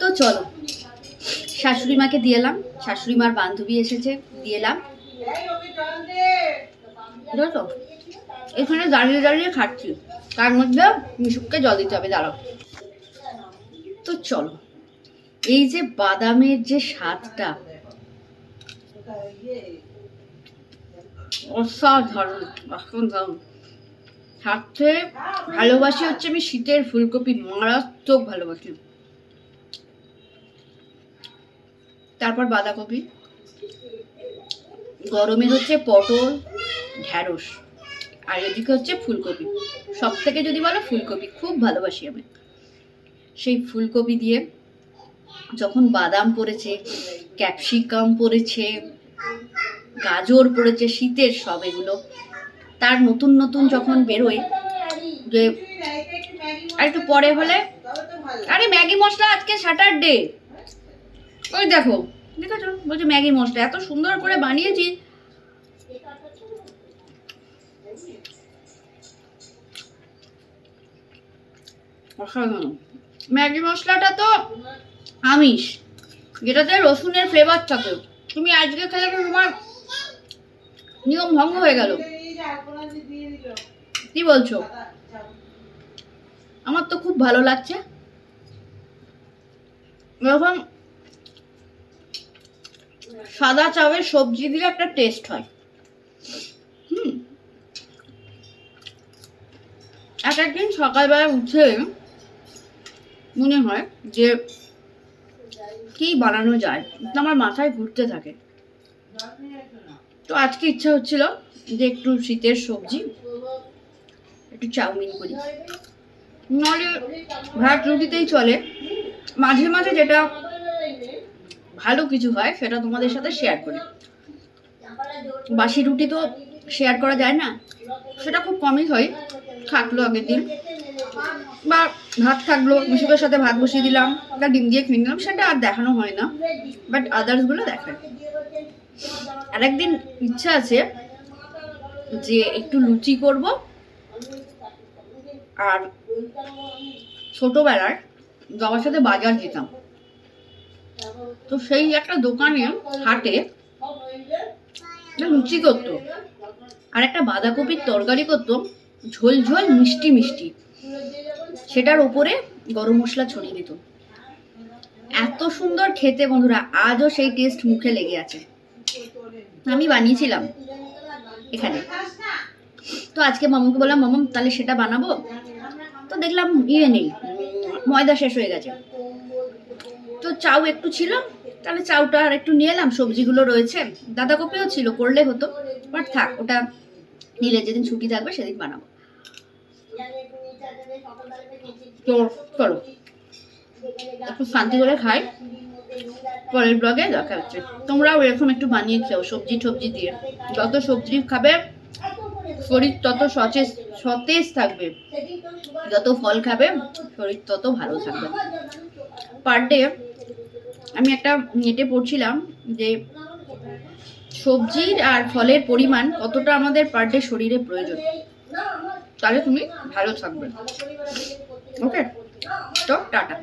তো চলো। শাশুড়ি মাকে দিয়ে এলাম। শাশুড়ি মার বান্ধবী এসেছে, দিয়ে এলাম। বুঝলো এখানে দাঁড়িয়ে দাঁড়িয়ে খাচ্ছি। তার মধ্যে মিশুককে জল দিতে হবে, দাঁড়াও। তো চলো। এই যে বাদামের যে স্বাদটা, অসাধারণ অসাধারণ। সাথে ভালোবাসি হচ্ছে আমি শীতের ফুলকপি, মারাত্মক ভালোবাসি। তারপর বাঁধাকপি। গরমের হচ্ছে পটল, ঢ্যাঁড়স, আর এদিকে হচ্ছে ফুলকপি। সব থেকে যদি বলো ফুলকপি, খুব ভালোবাসি আমি। সেই ফুলকপি দিয়ে যখন বাদাম পড়েছে, ক্যাপসিকাম পড়েছে, গাজর পড়েছে, শীতের সব এগুলো, তার নতুন নতুন যখন বেরোয়, যে আর একটু পরে হলে, আরে ম্যাগি মশলা আজকে স্যাটারডে ওই দেখো, দেখেছ? বলছে, ম্যাগি মশলা। এত সুন্দর করে বানিয়েছি। ম্যাগি মশলাটা তো আমিষ, যেটাতে রসুনের ফ্লেভার থাকে। তুমি আজকে খেলে তোমার নিয়ম ভঙ্গ হয়ে গেল। কি বলছো? আমার তো খুব ভালো লাগছে। এরকম সাদা চাউয়ের সবজি দিলে একটা টেস্ট হয়। এক একদিন সকালবেলা উঠে মনে হয় যে কি বানানো যায় আমার মাথায় ঘুরতে থাকে। তো আজকে ইচ্ছা হচ্ছিল যে একটু শীতের সবজি, একটু চাউমিন করি। নাহলে ভাত রুটিতেই চলে। মাঝে মাঝে যেটা ভালো কিছু হয়, সেটা তোমাদের সাথে শেয়ার করি। বাসি রুটি তো শেয়ার করা যায় না, সেটা খুব কমই হয়, থাকল আগের দিন। বা ভাত থাকল, মিশুকের সাথে ভাত বসিয়ে দিলাম বা ডিম দিয়ে খেয়ে নিলাম, সেটা আর দেখানো হয় না বাট আদার্সগুলো দেখায় আর একদিন ইচ্ছা আছে যে একটু লুচি করব, আর ছোটবেলায় বাবার সাথে বাজার যেতাম। তো সেই একটা দোকানে, হাটে লুচি করতো। আর একটা বাঁধাকপির তরকারি করতো, ঝোল ঝোল, মিষ্টি মিষ্টি। সেটার ওপরে গরম মশলা ছড়িয়ে দিত। এত সুন্দর খেতে বন্ধুরা, আজও সেই টেস্ট মুখে লেগে আছে। আমি বানিয়েছিলাম এখানে। তো আজকে মামুকে বললাম মামুম তাহলে সেটা বানাবো? তো দেখলাম ইয়ে নেই, ময়দা শেষ হয়ে গেছে। তো চাউ একটু ছিল, তাহলে চাউটা আর একটু নিয়ে এলাম, সবজিগুলো রয়েছে। বাঁধাকপিও ছিল, করলে হতো, বাট থাক, ওটা নিলে যেদিন ছুটি থাকবে সেদিন বানাবো। তো চলো একটু শান্তি করে খাই। পরের ব্লগে দেখা হচ্ছে। তোমরাও এরকম একটু বানিয়ে খেও, সবজি টবজি দিয়ে। যত সবজি খাবে, শরীর তত সচেজ সতেজ থাকবে। যত ফল খাবে, শরীর তত ভালো থাকবে। পার ডে আমি একটা নেটে পড়ছিলাম যে সবজির আর ফলের পরিমাণ কতটা আমাদের পার ডে শরীরে প্রয়োজন। তাহলে তুমি ভালো থাকবে। ওকে তো টাটা।